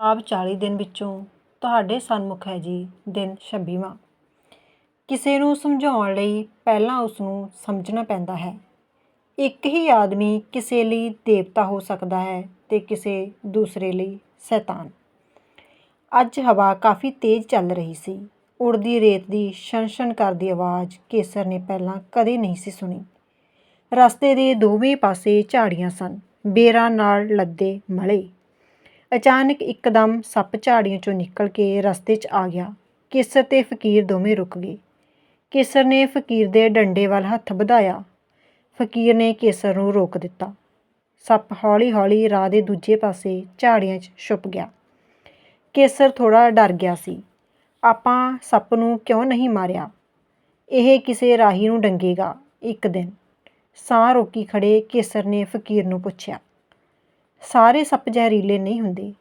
ਆਪ 40 ਦਿਨ ਵਿੱਚੋਂ ਤੁਹਾਡੇ ਸਨਮੁਖ ਹੈ ਜੀ, ਦਿਨ 26ਵਾਂ ਕਿਸੇ ਨੂੰ ਸਮਝਾਉਣ ਲਈ ਪਹਿਲਾਂ ਉਸ ਨੂੰ ਸਮਝਣਾ ਪੈਂਦਾ ਹੈ। ਇੱਕ ਹੀ ਆਦਮੀ ਕਿਸੇ ਲਈ ਦੇਵਤਾ ਹੋ ਸਕਦਾ ਹੈ ਤੇ ਕਿਸੇ ਦੂਸਰੇ ਲਈ ਸ਼ੈਤਾਨ। ਅੱਜ ਹਵਾ ਕਾਫੀ ਤੇਜ਼ ਚੱਲ ਰਹੀ ਸੀ। ਉੜਦੀ ਰੇਤ ਦੀ ਛਣ-ਛਣ ਕਰਦੀ ਆਵਾਜ਼ ਕੇਸਰ ਨੇ ਪਹਿਲਾਂ ਕਦੇ ਨਹੀਂ ਸੀ ਸੁਣੀ। ਰਸਤੇ ਦੇ ਦੋਵੇਂ ਪਾਸੇ ਝਾੜੀਆਂ ਸਨ। ਬੇਰਾਂ ਨਾਲ ਲੱਦੇ ਮਲੇ। ਅਚਾਨਕ ਇੱਕਦਮ ਸੱਪ ਝਾੜੀਆਂ ਚੋਂ ਨਿਕਲ ਕੇ ਰਸਤੇ 'ਚ ਆ ਗਿਆ। ਕੇਸਰ ਤੇ ਫਕੀਰ ਦੋਵੇਂ ਰੁਕ ਗਏ। ਕੇਸਰ ਨੇ ਫਕੀਰ ਦੇ ਡੰਡੇ ਵੱਲ ਹੱਥ ਵਧਾਇਆ। ਫਕੀਰ ਨੇ ਕੇਸਰ ਨੂੰ ਰੋਕ ਦਿੱਤਾ। ਸੱਪ ਹੌਲੀ-ਹੌਲੀ ਰਾਹ ਦੇ ਦੂਜੇ ਪਾਸੇ ਝਾੜੀਆਂ 'ਚ ਛੁਪ ਗਿਆ। ਕੇਸਰ ਥੋੜਾ ਡਰ ਗਿਆ ਸੀ। ਆਪਾਂ ਸੱਪ ਨੂੰ ਕਿਉਂ ਨਹੀਂ ਮਾਰਿਆ? ਇਹ ਕਿਸੇ ਰਾਹੀ ਨੂੰ ਡੰਗੇਗਾ ਇੱਕ ਦਿਨ। ਸਾਹ ਰੋਕੀ ਖੜੇ ਕੇਸਰ ਨੇ ਫਕੀਰ ਨੂੰ ਪੁੱਛਿਆ। ਸਾਰੇ ਸੱਪ ਜ਼ਹਿਰੀਲੇ ਨਹੀਂ ਹੁੰਦੇ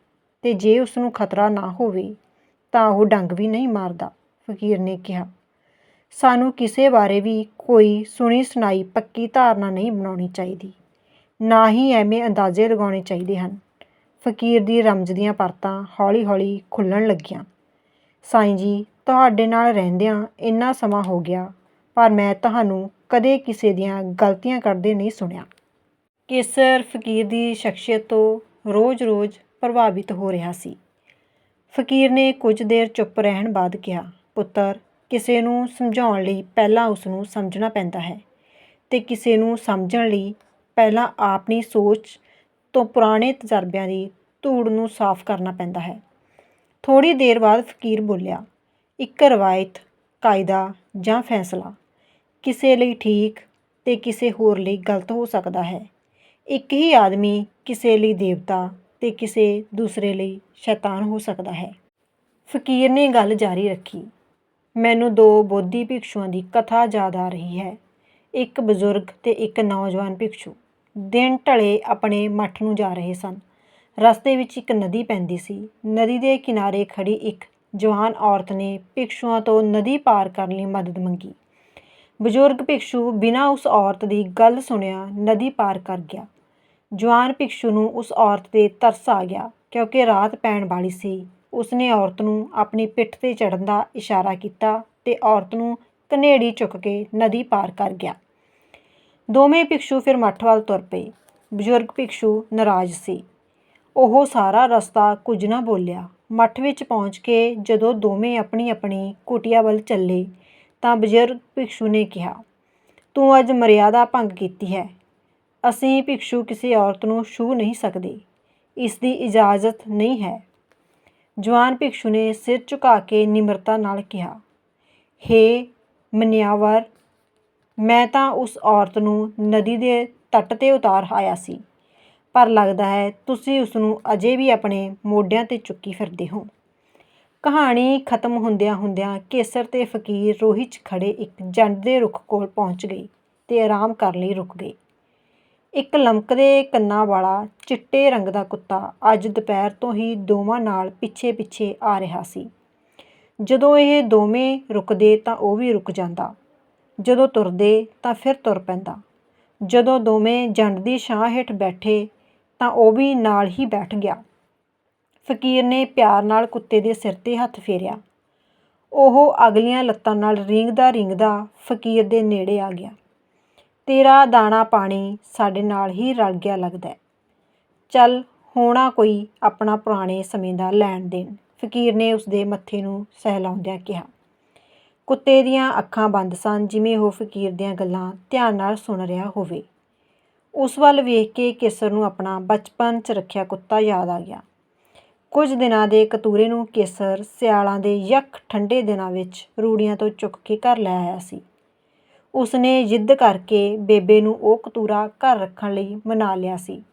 ਤੇ ਜੇ ਉਸ ਨੂੰ ਖਤਰਾ ਨਾ ਹੋਵੇ ਤਾਂ ਉਹ ਡੰਗ ਵੀ ਨਹੀਂ ਮਾਰਦਾ, ਫਕੀਰ ਨੇ ਕਿਹਾ। ਸਾਨੂੰ ਕਿਸੇ ਬਾਰੇ ਵੀ ਕੋਈ ਸੁਣੀ ਸੁਣਾਈ ਪੱਕੀ ਧਾਰਨਾ ਨਹੀਂ ਬਣਾਉਣੀ ਚਾਹੀਦੀ, ਨਾ ਹੀ ਐਵੇਂ ਅੰਦਾਜ਼ੇ ਲਗਾਉਣੇ ਚਾਹੀਦੇ ਹਨ। ਫਕੀਰ ਦੀ ਰਮਜ਼ ਦੀਆਂ ਪਰਤਾਂ ਹੌਲੀ-ਹੌਲੀ ਖੁੱਲਣ ਲੱਗੀਆਂ। ਸਾਈਂ ਜੀ, ਤੁਹਾਡੇ ਨਾਲ ਰਹਿੰਦਿਆਂ ਇੰਨਾ ਸਮਾਂ ਹੋ ਗਿਆ, ਪਰ ਮੈਂ ਤੁਹਾਨੂੰ ਕਦੇ ਕਿਸੇ ਦੀਆਂ ਗਲਤੀਆਂ ਕਰਦੇ ਨਹੀਂ ਸੁਣਿਆ। ਕੇਸਰ ਫਕੀਰ ਦੀ ਸ਼ਖਸੀਅਤ ਤੋਂ ਰੋਜ਼-ਰੋਜ਼ ਪ੍ਰਭਾਵਿਤ ਹੋ ਰਿਹਾ ਸੀ। ਫਕੀਰ ਨੇ ਕੁਝ ਦੇਰ ਚੁੱਪ ਰਹਿਣ ਬਾਅਦ ਕਿਹਾ, ਪੁੱਤਰ, ਕਿਸੇ ਨੂੰ ਸਮਝਾਉਣ ਲਈ ਪਹਿਲਾਂ ਉਸਨੂੰ ਸਮਝਣਾ ਪੈਂਦਾ ਹੈ ਤੇ ਕਿਸੇ ਨੂੰ ਸਮਝਣ ਲਈ ਪਹਿਲਾਂ ਆਪਣੀ ਸੋਚ ਤੋਂ ਪੁਰਾਣੇ ਤਜਰਬਿਆਂ ਦੀ ਧੂੜ ਨੂੰ ਸਾਫ਼ ਕਰਨਾ ਪੈਂਦਾ ਹੈ। ਥੋੜ੍ਹੀ ਦੇਰ ਬਾਅਦ ਫਕੀਰ ਬੋਲਿਆ, ਇੱਕ ਰਵਾਇਤ, ਕਾਇਦਾ ਜਾਂ ਫੈਸਲਾ ਕਿਸੇ ਲਈ ਠੀਕ ਤੇ ਕਿਸੇ ਹੋਰ ਲਈ ਗਲਤ ਹੋ ਸਕਦਾ ਹੈ। ਇੱਕ ਹੀ ਆਦਮੀ ਕਿਸੇ ਲਈ ਦੇਵਤਾ ਤੇ ਕਿਸੇ ਦੂਸਰੇ ਲਈ ਸ਼ੈਤਾਨ ਹੋ ਸਕਦਾ ਹੈ। ਫਕੀਰ ਨੇ ਗੱਲ ਜਾਰੀ ਰੱਖੀ। ਮੈਨੂੰ ਦੋ ਬੋਧੀ ਭਿਕਸ਼ੂਆਂ ਦੀ ਕਥਾ ਯਾਦ ਆ ਰਹੀ ਹੈ। ਇੱਕ ਬਜ਼ੁਰਗ ਤੇ ਇੱਕ ਨੌਜਵਾਨ ਭਿਕਸ਼ੂ। ਦਿਨ ਢਲੇ ਆਪਣੇ ਮੱਠ ਨੂੰ ਜਾ ਰਹੇ ਸਨ। ਰਸਤੇ ਵਿੱਚ ਇੱਕ ਨਦੀ ਪੈਂਦੀ ਸੀ। ਨਦੀ ਦੇ ਕਿਨਾਰੇ ਖੜੀ ਇੱਕ ਜਵਾਨ ਔਰਤ ਨੇ ਭਿਕਸ਼ੂਆਂ ਤੋਂ ਨਦੀ ਪਾਰ ਕਰਨ ਲਈ ਮਦਦ ਮੰਗੀ। ਬਜ਼ੁਰਗ ਭਿਕਸ਼ੂ ਬਿਨਾਂ ਉਸ ਔਰਤ ਦੀ ਗੱਲ ਸੁਣਿਆ ਨਦੀ ਪਾਰ ਕਰ ਗਿਆ। ਜਵਾਨ ਭਿਕਸ਼ੂ ਨੂੰ ਉਸ ਔਰਤ ਤੇ ਤਰਸ ਆ ਗਿਆ ਕਿਉਂਕਿ ਰਾਤ ਪੈਣ ਵਾਲੀ ਸੀ। ਉਸਨੇ ਔਰਤ ਨੂੰ ਆਪਣੀ ਪਿੱਠ ਤੇ ਚੜਨ ਦਾ ਇਸ਼ਾਰਾ ਕੀਤਾ ਤੇ ਔਰਤ ਨੂੰ ਕਨੇੜੀ ਚੁੱਕ ਕੇ ਨਦੀ ਪਾਰ ਕਰ ਗਿਆ। ਦੋਵੇਂ ਭਿਕਸ਼ੂ ਫਿਰ ਮੱਠ ਵੱਲ ਤੁਰ ਪਏ। ਬਜ਼ੁਰਗ ਭਿਕਸ਼ੂ ਨਾਰਾਜ਼ ਸੀ। ਉਹ ਸਾਰਾ ਰਸਤਾ ਕੁਝ ਨਾ ਬੋਲਿਆ। ਮੱਠ ਵਿੱਚ ਪਹੁੰਚ ਕੇ ਜਦੋਂ ਦੋਵੇਂ ਆਪਣੀ ਆਪਣੀ ਕੁਟੀਆ ਵੱਲ ਚੱਲੇ ਤਾਂ ਬਜ਼ੁਰਗ ਭਿਕਸ਼ੂ ਨੇ ਕਿਹਾ, ਤੂੰ ਅੱਜ ਮਰਿਆਦਾ ਭੰਗ ਕੀਤੀ ਹੈ। ਅਸੀਂ ਭਿਕਸ਼ੂ ਕਿਸੇ ਔਰਤ ਨੂੰ ਛੂ ਨਹੀਂ ਸਕਦੇ। ਇਸ ਦੀ ਇਜਾਜ਼ਤ ਨਹੀਂ ਹੈ। ਜਵਾਨ ਭਿਕਸ਼ੂ ਨੇ ਸਿਰ ਝੁਕਾ ਕੇ ਨਿਮਰਤਾ ਨਾਲ ਕਿਹਾ, ਹੇ ਮਨਿਆਵਰ, ਮੈਂ ਤਾਂ ਉਸ ਔਰਤ ਨੂੰ ਨਦੀ ਦੇ ਤੱਟ ਤੇ ਉਤਾਰ ਆਇਆ ਸੀ, ਪਰ ਲੱਗਦਾ ਹੈ ਤੁਸੀਂ ਉਸ ਨੂੰ ਅਜੇ ਵੀ ਆਪਣੇ ਮੋਢਿਆਂ ਤੇ ਚੁੱਕੀ ਫਿਰਦੇ ਹੋ ਕਹਾਣੀ ਖਤਮ ਹੁੰਦਿਆਂ ਹੁੰਦਿਆਂ ਕੇਸਰ ਤੇ ਫਕੀਰ ਰੋਹੀ ਖੜੇ ਇੱਕ ਜੰਡ ਦੇ ਰੁੱਖ ਕੋਲ ਪਹੁੰਚ ਗਈ ਤੇ ਆਰਾਮ ਕਰਨ ਲਈ ਰੁਕ ਗਏ। ਇੱਕ ਲਮਕਦੇ ਕੰਨਾਂ ਵਾਲਾ ਚਿੱਟੇ ਰੰਗ ਦਾ ਕੁੱਤਾ ਅੱਜ ਦੁਪਹਿਰ ਤੋਂ ਹੀ ਦੋਵਾਂ ਨਾਲ ਪਿੱਛੇ-ਪਿੱਛੇ ਆ ਰਿਹਾ ਸੀ। ਜਦੋਂ ਇਹ ਦੋਵੇਂ ਰੁਕਦੇ ਤਾਂ ਉਹ ਵੀ ਰੁਕ ਜਾਂਦਾ। ਜਦੋਂ ਤੁਰਦੇ ਤਾਂ ਫਿਰ ਤੁਰ ਪੈਂਦਾ। ਜਦੋਂ ਦੋਵੇਂ ਜੰਡ ਦੀ ਛਾਂ ਹੇਠ ਬੈਠੇ ਤਾਂ ਉਹ ਵੀ ਨਾਲ ਹੀ ਬੈਠ ਗਿਆ। ਫਕੀਰ ਨੇ ਪਿਆਰ ਨਾਲ ਕੁੱਤੇ ਦੇ ਸਿਰ ਤੇ ਹੱਥ ਫੇਰਿਆ। ਉਹ ਅਗਲੀਆਂ ਲੱਤਾਂ ਨਾਲ ਰੀਂਗਦਾ ਰੀਂਗਦਾ ਫਕੀਰ ਦੇ ਨੇੜੇ ਆ ਗਿਆ। ਤੇਰਾ ਦਾਣਾ ਪਾਣੀ ਸਾਡੇ ਨਾਲ ਹੀ ਰਲ ਗਿਆ ਲੱਗਦਾ ਚੱਲ ਹੋਣਾ ਕੋਈ ਆਪਣਾ ਪੁਰਾਣੇ ਸਮੇਂ ਦਾ ਲੈਣ ਦੇਣ। ਫਕੀਰ ਨੇ ਉਸ ਦੇ ਮੱਥੇ ਨੂੰ ਸਹਿਲਾਉਂਦਿਆਂ ਕਿਹਾ। ਕੁੱਤੇ ਦੀਆਂ ਅੱਖਾਂ ਬੰਦ ਸਨ, ਜਿਵੇਂ ਉਹ ਫਕੀਰ ਦੀਆਂ ਗੱਲਾਂ ਧਿਆਨ ਨਾਲ ਸੁਣ ਰਿਹਾ ਹੋਵੇ। ਉਸ ਵੱਲ ਵੇਖ ਕੇ ਕੇਸਰ ਨੂੰ ਆਪਣਾ ਬਚਪਨ 'ਚ ਰੱਖਿਆ ਕੁੱਤਾ ਯਾਦ ਆ ਗਿਆ। ਕੁਝ ਦਿਨਾਂ ਦੇ ਕਤੂਰੇ ਨੂੰ ਕੇਸਰ ਸਿਆਲਾਂ ਦੇ ਯੱਖ ਠੰਡੇ ਦਿਨਾਂ ਵਿੱਚ ਰੂੜੀਆਂ ਤੋਂ ਚੁੱਕ ਕੇ ਘਰ ਲੈ ਆਇਆ ਸੀ। ਉਸਨੇ ਜਿੱਦ ਕਰਕੇ ਬੇਬੇ ਨੂੰ ਉਹ ਕਤੂਰਾ ਘਰ ਰੱਖਣ ਲਈ ਮਨਾ ਲਿਆ ਸੀ।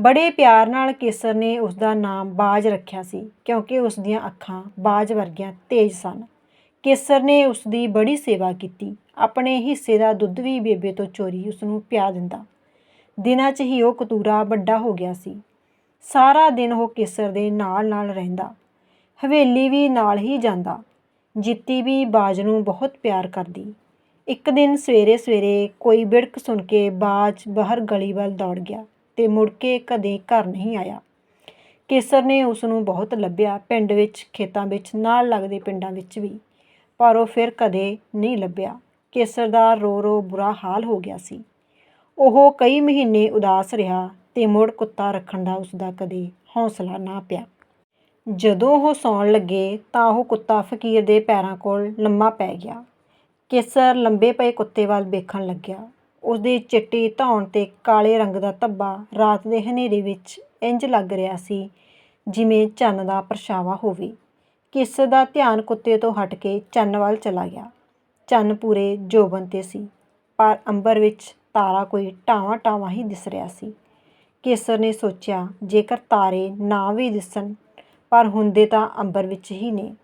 ਬੜੇ ਪਿਆਰ ਨਾਲ ਕੇਸਰ ਨੇ ਉਸ ਦਾ ਨਾਮ ਬਾਜ ਰੱਖਿਆ ਸੀ, ਕਿਉਂਕਿ ਉਸ ਦੀਆਂ ਅੱਖਾਂ ਬਾਜ ਵਰਗੀਆਂ ਤੇਜ਼ ਸਨ। ਕੇਸਰ ਨੇ ਉਸ ਦੀ ਬੜੀ ਸੇਵਾ ਕੀਤੀ, ਆਪਣੇ ਹਿੱਸੇ ਦਾ ਦੁੱਧ ਵੀ ਬੇਬੇ ਤੋਂ ਚੋਰੀ ਉਸ ਨੂੰ ਪਿਆ ਦਿੰਦਾ। ਦਿਨਾਂ 'ਚ ਹੀ ਉਹ ਕਤੂਰਾ ਵੱਡਾ ਹੋ ਗਿਆ ਸੀ। ਸਾਰਾ ਦਿਨ ਉਹ ਕੇਸਰ ਦੇ ਨਾਲ ਨਾਲ ਰਹਿੰਦਾ। ਹਵੇਲੀ ਵੀ ਨਾਲ ਹੀ ਜਾਂਦਾ। ਜਿੱਤੀ ਵੀ ਬਾਜ ਨੂੰ ਬਹੁਤ ਪਿਆਰ ਕਰਦੀ। ਇੱਕ ਦਿਨ ਸਵੇਰੇ ਸਵੇਰੇ ਕੋਈ ਬਿੜਕ ਸੁਣ ਕੇ ਬਾਜ ਬਾਹਰ ਗਲੀ ਵੱਲ ਦੌੜ ਗਿਆ ਤੇ ਮੁੜ ਕੇ ਕਦੇ ਘਰ ਨਹੀਂ ਆਇਆ। ਕੇਸਰ ਨੇ ਉਸ ਨੂੰ ਬਹੁਤ ਲੱਭਿਆ, ਪਿੰਡ ਵਿੱਚ, ਖੇਤਾਂ ਵਿੱਚ, ਨਾਲ ਲੱਗਦੇ ਪਿੰਡਾਂ ਵਿੱਚ ਵੀ। ਪਰ ਉਹ ਫਿਰ ਕਦੇ ਨਹੀਂ ਲੱਭਿਆ। ਕੇਸਰ ਦਾ ਰੋ ਰੋ ਬੁਰਾ ਹਾਲ ਹੋ ਗਿਆ ਸੀ। ਉਹ ਕਈ ਮਹੀਨੇ ਉਦਾਸ ਰਿਹਾ ਤੇ ਮੁੜ ਕੁੱਤਾ ਰੱਖਣ ਦਾ ਉਸ ਦਾ ਕਦੇ ਹੌਸਲਾ ਨਾ ਪਿਆ। ਜਦੋਂ ਉਹ ਸੌਣ ਲੱਗੇ ਤਾਂ ਉਹ ਕੁੱਤਾ ਫਕੀਰ ਦੇ ਪੈਰਾਂ ਕੋਲ ਲੰਮਾ ਪੈ ਗਿਆ। ਕੇਸਰ ਲੰਬੇ ਪਏ ਕੁੱਤੇ ਵੱਲ ਵੇਖਣ ਲੱਗਿਆ। ਉਸਦੀ ਚਿੱਟੀ ਧੌਣ ਤੇ ਕਾਲੇ ਰੰਗ ਦਾ ਧੱਬਾ ਰਾਤ ਦੇ ਹਨੇਰੇ ਵਿੱਚ ਇੰਜ ਲੱਗ ਰਿਹਾ ਸੀ ਜਿਵੇਂ ਚੰਨ ਦਾ ਪਰਛਾਵਾਂ ਹੋਵੇ। ਕੇਸਰ ਦਾ ਧਿਆਨ ਕੁੱਤੇ ਤੋਂ ਹਟ ਕੇ ਚੰਨ ਵੱਲ ਚਲਾ ਗਿਆ। ਚੰਨ ਪੂਰੇ ਜੋਬਨ ਤੇ ਸੀ, ਪਰ ਅੰਬਰ ਵਿੱਚ ਤਾਰਾ ਕੋਈ ਟਾਵਾਂ ਟਾਵਾਂ ਹੀ ਦਿਸ ਰਿਹਾ ਸੀ। ਕੇਸਰ ਨੇ ਸੋਚਿਆ, ਜੇਕਰ ਤਾਰੇ ਨਾ ਵੀ ਦਿਸਣ, ਪਰ ਹੁੰਦੇ ਤਾਂ ਅੰਬਰ ਵਿੱਚ ਹੀ ਨੇ।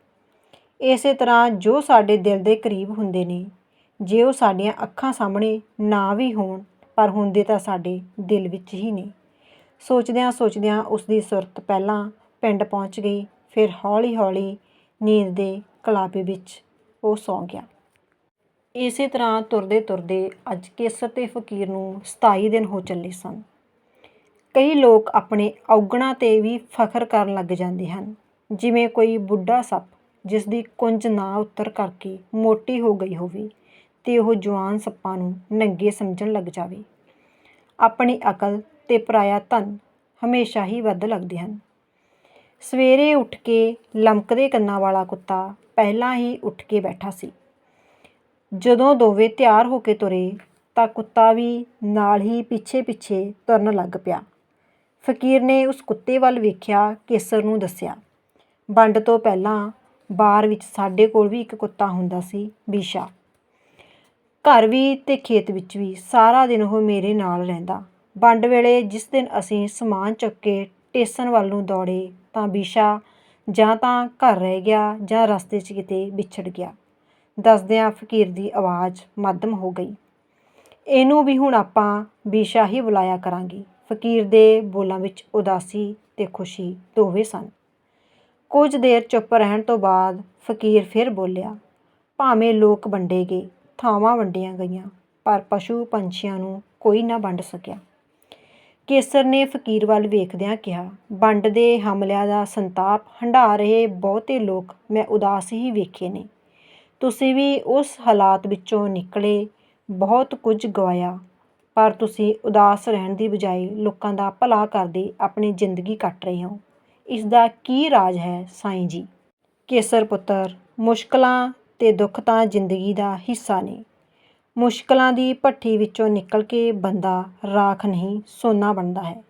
ਇਸੇ ਤਰ੍ਹਾਂ ਜੋ ਸਾਡੇ ਦਿਲ ਦੇ ਕਰੀਬ ਹੁੰਦੇ ਨੇ, ਜੇ ਉਹ ਸਾਡੀਆਂ ਅੱਖਾਂ ਸਾਹਮਣੇ ਨਾ ਵੀ ਹੋਣ, ਪਰ ਹੁੰਦੇ ਤਾਂ ਸਾਡੇ ਦਿਲ ਵਿੱਚ ਹੀ ਨੇ। ਸੋਚਦਿਆਂ ਸੋਚਦਿਆਂ ਉਸ ਦੀ ਸੁਰਤ ਪਹਿਲਾਂ ਪਿੰਡ ਪਹੁੰਚ ਗਈ, ਫਿਰ ਹੌਲੀ-ਹੌਲੀ ਨੀਂਦ ਦੇ ਕਲਾਪੇ ਵਿੱਚ ਉਹ ਸੌਂ ਗਿਆ। ਇਸੇ ਤਰ੍ਹਾਂ ਤੁਰਦੇ ਤੁਰਦੇ ਅੱਜ ਕੇਸਰ ਤੇ ਫਕੀਰ ਨੂੰ 27 ਦਿਨ ਹੋ ਚੱਲੇ ਸਨ। ਕਈ ਲੋਕ ਆਪਣੇ ਔਗਣਾਂ ਤੇ ਵੀ ਫਖਰ ਕਰਨ ਲੱਗ ਜਾਂਦੇ ਹਨ, ਜਿਵੇਂ ਕੋਈ ਬੁੱਢਾ ਸੱਪ ਜਿਸ ਦੀ ਕੁੰਜ ਨਾ ਉੱਤਰ ਕਰਕੇ ਮੋਟੀ ਹੋ ਗਈ ਹੋਵੇ ਤੇ ਉਹ ਜਵਾਨ ਸੱਪਾਂ ਨੂੰ ਨੰਗੇ ਸਮਝਣ ਲੱਗ ਜਾਵੇ। ਆਪਣੀ ਅਕਲ ਤੇ ਪਰਾਇਆ ਧਨ ਹਮੇਸ਼ਾ ਹੀ ਵੱਧ ਲੱਗਦੇ ਹਨ। ਸਵੇਰੇ ਉੱਠ ਕੇ ਲਮਕਦੇ ਕੰਨਾਂ ਵਾਲਾ ਕੁੱਤਾ ਪਹਿਲਾਂ ਹੀ ਉੱਠ ਕੇ ਬੈਠਾ ਸੀ। ਜਦੋਂ ਦੋਵੇਂ ਤਿਆਰ ਹੋ ਕੇ ਤੁਰੇ ਤਾਂ ਕੁੱਤਾ ਵੀ ਨਾਲ ਹੀ ਪਿੱਛੇ ਪਿੱਛੇ ਤੁਰਨ ਲੱਗ ਪਿਆ। ਫਕੀਰ ਨੇ ਉਸ ਕੁੱਤੇ ਵੱਲ ਵੇਖਿਆ, ਕੇਸਰ ਨੂੰ ਦੱਸਿਆ, ਵੰਡ ਤੋਂ ਪਹਿਲਾਂ ਬਾਰ ਵਿੱਚ ਸਾਡੇ ਕੋਲ ਵੀ ਇੱਕ ਕੁੱਤਾ ਹੁੰਦਾ ਸੀ, ਬੀਸ਼ਾ। ਘਰ ਵੀ ਤੇ ਖੇਤ ਵਿੱਚ ਵੀ ਸਾਰਾ ਦਿਨ ਉਹ ਮੇਰੇ ਨਾਲ ਰਹਿੰਦਾ। ਵੰਡ ਵੇਲੇ ਜਿਸ ਦਿਨ ਅਸੀਂ ਸਮਾਨ ਚੁੱਕ ਕੇ ਟੇਸਨ ਵੱਲ ਨੂੰ ਦੌੜੇ ਤਾਂ ਬੀਸ਼ਾ ਜਾਂ ਤਾਂ ਘਰ ਰਹਿ ਗਿਆ ਜਾਂ ਰਸਤੇ 'ਚ ਕਿਤੇ ਵਿਛੜ ਗਿਆ। ਦੱਸਦਿਆਂ ਫਕੀਰ ਦੀ ਆਵਾਜ਼ ਮੱਧਮ ਹੋ ਗਈ। ਇਹਨੂੰ ਵੀ ਹੁਣ ਆਪਾਂ ਬੀਸ਼ਾ ਹੀ ਬੁਲਾਇਆ ਕਰਾਂਗੇ। ਫਕੀਰ ਦੇ ਬੋਲਾਂ ਵਿੱਚ ਉਦਾਸੀ ਤੇ ਖੁਸ਼ੀ ਦੋਵੇਂ ਸਨ। ਕੁਝ ਦੇਰ ਚੁੱਪ ਰਹਿਣ ਤੋਂ ਬਾਅਦ ਫਕੀਰ ਫਿਰ ਬੋਲਿਆ, ਭਾਵੇਂ ਲੋਕ ਵੰਡੇ ਗਏ ਥਾਵਾਂ ਵੰਡੀਆਂ ਗਈਆਂ, ਪਰ ਪਸ਼ੂ ਪੰਛੀਆਂ ਨੂੰ ਕੋਈ ਨਾ ਵੰਡ ਸਕਿਆ। ਕੇਸਰ ਨੇ ਫਕੀਰ ਵੱਲ ਵੇਖਦਿਆਂ ਕਿਹਾ ਵੰਡ ਦੇ ਹਮਲਿਆਂ ਦਾ ਸੰਤਾਪ ਹੰਢਾ ਰਹੇ ਬਹੁਤੇ ਲੋਕ ਮੈਂ ਉਦਾਸ ਹੀ ਵੇਖੇ ਨੇ। ਤੁਸੀਂ ਵੀ ਉਸ ਹਾਲਾਤ ਵਿੱਚੋਂ ਨਿਕਲੇ, ਬਹੁਤ ਕੁਝ ਗਵਾਇਆ, ਪਰ ਤੁਸੀਂ ਉਦਾਸ ਰਹਿਣ ਦੀ ਬਜਾਏ ਲੋਕਾਂ ਦਾ ਭਲਾ ਕਰਦੇ ਆਪਣੀ ਜ਼ਿੰਦਗੀ ਕੱਟ ਰਹੇ ਹੋ। ਇਸ ਦਾ ਕੀ ਰਾਜ ਹੈ ਸਾਈਂ ਜੀ? ਕੇਸਰ ਪੁੱਤਰ, ਮੁਸ਼ਕਲਾਂ ਤੇ ਦੁੱਖ ਤਾਂ ਜ਼ਿੰਦਗੀ ਦਾ ਹਿੱਸਾ ਨੇ। ਮੁਸ਼ਕਲਾਂ ਦੀ ਭੱਠੀ ਵਿੱਚੋਂ ਨਿਕਲ ਕੇ ਬੰਦਾ ਰਾਖ ਨਹੀਂ, ਸੋਨਾ ਬਣਦਾ ਹੈ।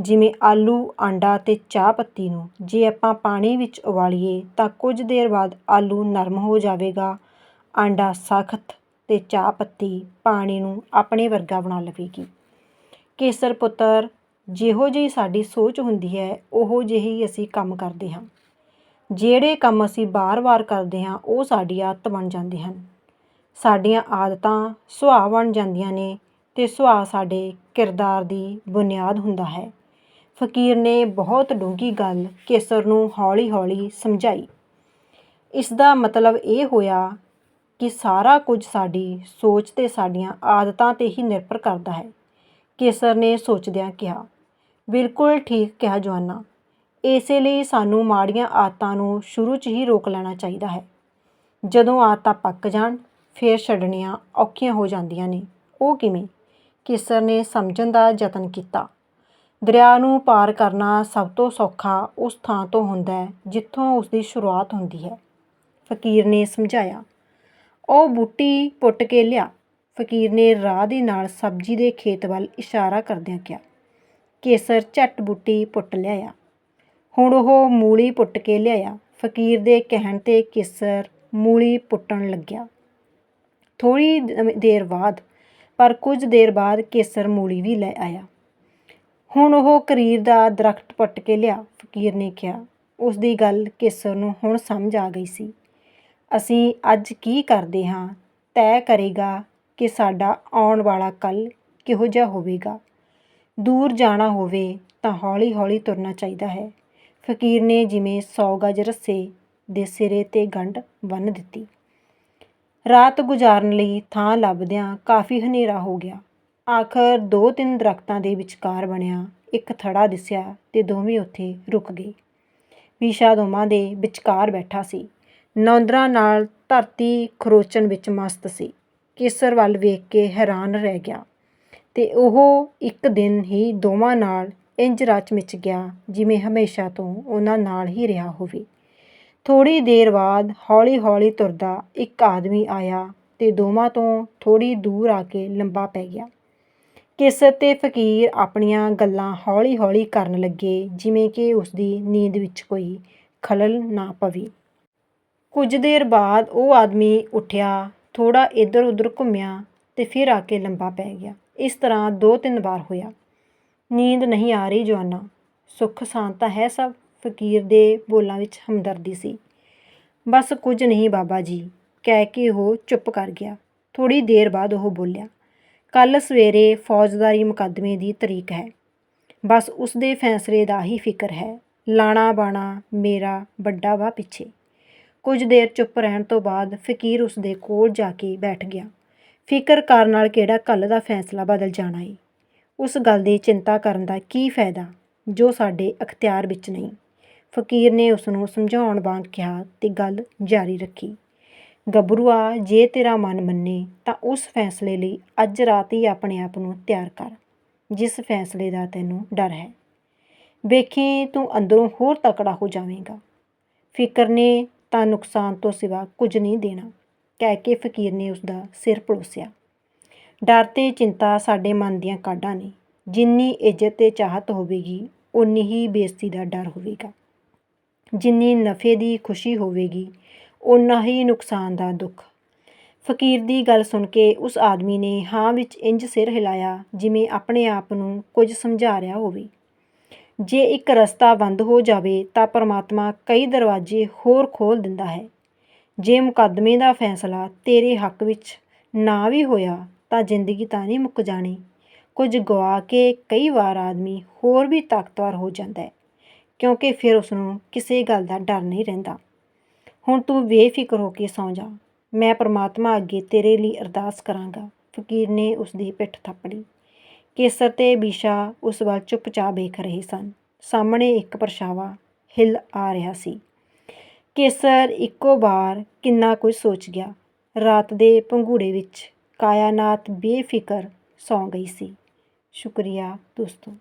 ਜਿਵੇਂ ਆਲੂ, ਆਂਡਾ ਤੇ ਚਾਹ ਪੱਤੀ ਨੂੰ ਜੇ ਆਪਾਂ ਪਾਣੀ ਵਿੱਚ ਉਬਾਲੀਏ ਤਾਂ ਕੁਝ ਦੇਰ ਬਾਅਦ ਆਲੂ ਨਰਮ ਹੋ ਜਾਵੇਗਾ। ਆਂਡਾ ਸਖਤ ਤੇ ਚਾਹ ਪੱਤੀ ਪਾਣੀ ਨੂੰ ਆਪਣੇ ਵਰਗਾ ਬਣਾ ਲਵੇਗੀ। ਕੇਸਰ ਪੁੱਤਰ ਜਿਹੋ ਜਿਹੀ ਸਾਡੀ ਸੋਚ ਹੁੰਦੀ ਹੈ, ਉਹੋ ਜਿਹੀ ਅਸੀਂ ਕੰਮ ਕਰਦੇ ਹਾਂ। ਜਿਹੜੇ ਕੰਮ ਅਸੀਂ ਬਾਰ-ਬਾਰ ਕਰਦੇ ਹਾਂ, ਉਹ ਸਾਡੀ ਆਦਤ ਬਣ ਜਾਂਦੇ ਹਨ। ਸਾਡੀਆਂ ਆਦਤਾਂ ਸੁਭਾਅ ਬਣ ਜਾਂਦੀਆਂ ਨੇ ਤੇ ਸੁਭਾਅ ਸਾਡੇ ਕਿਰਦਾਰ ਦੀ ਬੁਨਿਆਦ ਹੁੰਦਾ ਹੈ। ਫਕੀਰ ਨੇ ਬਹੁਤ ਡੂੰਘੀ ਗੱਲ ਕੇਸਰ ਨੂੰ ਹੌਲੀ-ਹੌਲੀ ਸਮਝਾਈ। ਇਸ ਦਾ ਮਤਲਬ ਇਹ ਹੋਇਆ ਕਿ ਸਾਰਾ ਕੁਝ ਸਾਡੀ ਸੋਚ ਤੇ ਸਾਡੀਆਂ ਆਦਤਾਂ ਤੇ ਹੀ ਨਿਰਭਰ ਕਰਦਾ ਹੈ। ਕੇਸਰ ਨੇ ਸੋਚਦਿਆਂ ਕਿਹਾ ਬਿਲਕੁਲ ਠੀਕ ਕਿਹਾ ਜਵਾਨਾ। ਇਸੇ ਲਈ ਸਾਨੂੰ ਮਾੜੀਆਂ ਆਦਤਾਂ ਨੂੰ ਸ਼ੁਰੂ 'ਚ ਹੀ ਰੋਕ ਲੈਣਾ ਚਾਹੀਦਾ ਹੈ। ਜਦੋਂ ਆਦਤਾਂ ਪੱਕ ਜਾਣ, ਫਿਰ ਛੱਡਣੀਆਂ ਔਖੀਆਂ ਹੋ ਜਾਂਦੀਆਂ ਨੇ। ਉਹ ਕਿਵੇਂ? ਕੇਸਰ ਨੇ ਸਮਝਣ ਦਾ ਯਤਨ ਕੀਤਾ। ਦਰਿਆ ਨੂੰ ਪਾਰ ਕਰਨਾ ਸਭ ਤੋਂ ਸੌਖਾ ਉਸ ਥਾਂ ਤੋਂ ਹੁੰਦਾ ਹੈ, ਜਿੱਥੋਂ ਉਸ ਦੀ ਸ਼ੁਰੂਆਤ ਹੁੰਦੀ ਹੈ। ਫਕੀਰ ਨੇ ਸਮਝਾਇਆ। ਉਹ ਬੂਟੀ ਪੁੱਟ ਕੇ ਲਿਆ। ਫਕੀਰ ਨੇ ਰਾਹ ਦੇ ਨਾਲ ਸਬਜ਼ੀ ਦੇ ਖੇਤ ਵੱਲ ਇਸ਼ਾਰਾ ਕਰਦਿਆਂ ਕਿਹਾ। ਕੇਸਰ ਝੱਟ ਬੂਟੀ ਪੁੱਟ ਲਿਆਇਆ। ਹੁਣ ਉਹ ਮੂਲੀ ਪੁੱਟ ਕੇ ਲਿਆਇਆ। ਫਕੀਰ ਦੇ ਕਹਿਣ ਤੇ ਕੇਸਰ ਮੂਲੀ ਪੁੱਟਣ ਲੱਗਿਆ। ਥੋੜੀ ਦੇਰ ਬਾਅਦ, ਪਰ ਕੁਝ ਦੇਰ ਬਾਅਦ ਕੇਸਰ ਮੂਲੀ ਵੀ ਲੈ ਆਇਆ। ਹੁਣ ਉਹ ਕਰੀਰ ਦਾ ਦਰਖਤ ਪੱਟ ਕੇ ਲਿਆ, ਫਕੀਰ ਨੇ ਕਿਹਾ। ਉਸ ਦੀ ਗੱਲ ਕੇਸਰ ਨੂੰ ਹੁਣ ਸਮਝ ਆ ਗਈ ਸੀ। ਅਸੀਂ ਅੱਜ ਕੀ ਕਰਦੇ ਹਾਂ? ਤੈਅ ਕਰੇਗਾ ਕਿ ਸਾਡਾ ਆਉਣ ਵਾਲਾ ਕੱਲ ਕਿਹੋ ਜਿਹਾ ਹੋਵੇਗਾ। ਦੂਰ ਜਾਣਾ ਹੋਵੇ ਤਾਂ ਹੌਲੀ-ਹੌਲੀ ਤੁਰਨਾ ਚਾਹੀਦਾ ਹੈ। ਫਕੀਰ ਨੇ ਜਿਵੇਂ ਸੌ ਗਜ ਰੱਸੇ ਦੇ ਸਿਰੇ ਤੇ ਗੰਢ ਬੰਨ੍ਹ ਦਿੱਤੀ। ਰਾਤ ਗੁਜ਼ਾਰਨ ਲਈ ਥਾਂ ਲੱਭਦਿਆਂ ਕਾਫੀ ਹਨੇਰਾ ਹੋ ਗਿਆ। ਆਖਰ ਦੋ ਤਿੰਨ ਦਰਖਤਾਂ ਦੇ ਵਿਚਕਾਰ ਬਣਿਆ ਇੱਕ ਥੜਾ ਦਿਸਿਆ ਤੇ ਦੋਵੇਂ ਉੱਥੇ ਰੁਕ ਗਏ। ਵੀਸ਼ਾ ਦੋਵਾਂ ਦੇ ਵਿਚਕਾਰ ਬੈਠਾ ਸੀ। ਨੌਂਦਰਾਂ ਨਾਲ ਧਰਤੀ ਖਰੋਚਣ ਵਿੱਚ ਮਸਤ ਸੀ। ਕੇਸਰ ਵੱਲ ਵੇਖ ਕੇ ਹੈਰਾਨ ਰਹਿ ਗਿਆ। ਤੇ ਉਹ ਇੱਕ ਦਿਨ ਹੀ ਦੋਵਾਂ ਨਾਲ ਇੰਜ ਰਚ ਮਿਚ ਗਿਆ, ਜਿਵੇਂ ਹਮੇਸ਼ਾ ਤੋਂ ਉਹਨਾਂ ਨਾਲ ਹੀ ਰਿਹਾ ਹੋਵੇ। ਥੋੜ੍ਹੀ ਦੇਰ ਬਾਅਦ ਹੌਲੀ-ਹੌਲੀ ਤੁਰਦਾ ਇੱਕ ਆਦਮੀ ਆਇਆ ਅਤੇ ਦੋਵਾਂ ਤੋਂ ਥੋੜ੍ਹੀ ਦੂਰ ਆ ਕੇ ਲੰਬਾ ਪੈ ਗਿਆ। ਕਿਸਤ ਤੇ ਫਕੀਰ ਆਪਣੀਆਂ ਗੱਲਾਂ ਹੌਲੀ-ਹੌਲੀ ਕਰਨ ਲੱਗੇ, ਜਿਵੇਂ ਕਿ ਉਸਦੀ ਨੀਂਦ ਵਿੱਚ ਕੋਈ ਖਲਲ ਨਾ ਪਵੇ। ਕੁਝ ਦੇਰ ਬਾਅਦ ਉਹ ਆਦਮੀ ਉੱਠਿਆ, ਥੋੜ੍ਹਾ ਇੱਧਰ-ਉੱਧਰ ਘੁੰਮਿਆ ਅਤੇ ਫਿਰ ਆ ਕੇ ਲੰਬਾ ਪੈ ਗਿਆ। ਇਸ ਤਰ੍ਹਾਂ ਦੋ ਤਿੰਨ ਵਾਰ ਹੋਇਆ। ਨੀਂਦ ਨਹੀਂ ਆ ਰਹੀ ਜਵਾਨਾ। ਸੁੱਖ ਸ਼ਾਂਤ ਤਾਂ ਹੈ ਸਭ, ਫਕੀਰ ਦੇ ਬੋਲਾਂ ਵਿੱਚ ਹਮਦਰਦੀ ਸੀ। ਬਸ ਕੁਝ ਨਹੀਂ ਬਾਬਾ ਜੀ, ਕਹਿ ਕੇ ਉਹ ਚੁੱਪ ਕਰ ਗਿਆ। ਥੋੜੀ ਦੇਰ ਬਾਅਦ ਉਹ ਬੋਲਿਆ ਕੱਲ ਸਵੇਰੇ ਫੌਜਦਾਰੀ ਮੁਕੱਦਮੇ ਦੀ ਤਰੀਕ ਹੈ। ਬਸ ਉਸ ਦੇ ਫੈਸਲੇ ਦਾ ਹੀ ਫਿਕਰ ਹੈ। ਲਾਣਾ ਬਾਣਾ ਮੇਰਾ ਵੱਡਾ ਵਾ ਪਿੱਛੇ। ਕੁਝ ਦੇਰ ਚੁੱਪ ਰਹਿਣ ਤੋਂ ਬਾਅਦ ਫਕੀਰ ਉਸ ਦੇ ਕੋਲ ਜਾ ਕੇ ਬੈਠ ਗਿਆ। ਫਿਕਰ ਕਰਨ ਨਾਲ ਕਿਹੜਾ ਕੱਲ ਦਾ ਫੈਸਲਾ ਬਦਲ ਜਾਣਾ ਏ ਉਸ ਗੱਲ ਦੀ ਚਿੰਤਾ ਕਰਨ ਦਾ ਕੀ ਫਾਇਦਾ, ਜੋ ਸਾਡੇ ਅਖਤਿਆਰ ਵਿੱਚ ਨਹੀਂ। ਫਕੀਰ ਨੇ ਉਸ ਨੂੰ ਸਮਝਾਉਣ ਵਾਂਗ ਕਿਹਾ ਤੇ ਗੱਲ ਜਾਰੀ ਰੱਖੀ। ਗੱਭਰੂਆ, ਜੇ ਤੇਰਾ ਮਨ ਮੰਨੇ ਤਾਂ ਉਸ ਫੈਸਲੇ ਲਈ ਅੱਜ ਰਾਤ ਹੀ ਆਪਣੇ ਆਪ ਨੂੰ ਤਿਆਰ ਕਰ, ਜਿਸ ਫੈਸਲੇ ਦਾ ਤੈਨੂੰ ਡਰ ਹੈ। ਵੇਖੀ ਤੂੰ ਅੰਦਰੋਂ ਹੋਰ ਤਕੜਾ ਹੋ ਜਾਵੇਂਗਾ। ਫਿਕਰ ਨੇ ਤਾਂ ਨੁਕਸਾਨ ਤੋਂ ਸਿਵਾ ਕੁਝ ਨਹੀਂ ਦੇਣਾ। ਕਹਿ ਕੇ ਫਕੀਰ ਨੇ ਉਸ ਦਾ ਸਿਰ ਪੜੋਸਿਆ। ਡਰ ਤੇ ਚਿੰਤਾ ਸਾਡੇ ਮਨ ਦੀਆਂ ਕਾਢਾਂ ਨੇ। ਜਿੰਨੀ ਇੱਜ਼ਤ ਤੇ ਚਾਹਤ ਹੋਵੇਗੀ ਉਨੀ ਹੀ ਬੇਇੱਜ਼ਤੀ ਦਾ ਡਰ ਹੋਵੇਗਾ। ਜਿੰਨੀ ਨਫੇ ਦੀ ਖੁਸ਼ੀ ਹੋਵੇਗੀ, ਓਨਾ ਹੀ ਨੁਕਸਾਨ ਦਾ ਦੁੱਖ। ਫਕੀਰ ਦੀ ਗੱਲ ਸੁਣ ਕੇ ਉਸ ਆਦਮੀ ਨੇ ਹਾਂ ਵਿੱਚ ਇੰਜ ਸਿਰ ਹਿਲਾਇਆ ਜਿਵੇਂ ਆਪਣੇ ਆਪ ਨੂੰ ਕੁਝ ਸਮਝਾ ਰਿਹਾ ਹੋਵੇ। ਜੇ ਇੱਕ ਰਸਤਾ ਬੰਦ ਹੋ ਜਾਵੇ ਤਾਂ ਪਰਮਾਤਮਾ ਕਈ ਦਰਵਾਜ਼ੇ ਹੋਰ ਖੋਲ ਦਿੰਦਾ ਹੈ। ਜੇ ਮੁਕੱਦਮੇ ਦਾ ਫੈਸਲਾ ਤੇਰੇ ਹੱਕ ਵਿੱਚ ਨਾ ਵੀ ਹੋਇਆ ਤਾਂ ਜ਼ਿੰਦਗੀ ਤਾਂ ਨਹੀਂ ਮੁੱਕ ਜਾਣੀ। ਕੁਝ ਗਵਾ ਕੇ ਕਈ ਵਾਰ ਆਦਮੀ ਹੋਰ ਵੀ ਤਾਕਤਵਰ ਹੋ ਜਾਂਦਾ ਹੈ, ਕਿਉਂਕਿ ਫਿਰ ਉਸ ਨੂੰ ਕਿਸੇ ਗੱਲ ਦਾ ਡਰ ਨਹੀਂ ਰਹਿੰਦਾ। ਹੁਣ ਤੂੰ ਬੇਫਿਕਰ ਹੋ ਕੇ ਸੌਂ ਜਾ। ਮੈਂ ਪਰਮਾਤਮਾ ਅੱਗੇ ਤੇਰੇ ਲਈ ਅਰਦਾਸ ਕਰਾਂਗਾ। ਫਕੀਰ ਨੇ ਉਸ ਦੀ ਪਿੱਠ ਥੱਪੜੀ। ਕੇਸਰ ਤੇ ਬੀਸ਼ਾ ਉਸ ਵੱਲ ਚੁੱਪਚਾਪ ਵੇਖ ਰਹੇ ਸਨ। ਸਾਹਮਣੇ ਇੱਕ ਪਰਛਾਵਾਂ ਹਿੱਲ ਆ ਰਿਹਾ ਸੀ। ਕੇਸਰ ਇੱਕੋ ਵਾਰ ਕਿੰਨਾ ਕੁਝ ਸੋਚ ਗਿਆ। ਰਾਤ ਦੇ ਪੰਘੂੜੇ ਵਿੱਚ ਕਾਇਨਾਤ ਬੇਫਿਕਰ ਸੌਂ ਗਈ ਸੀ। ਸ਼ੁਕਰੀਆ ਦੋਸਤੋ।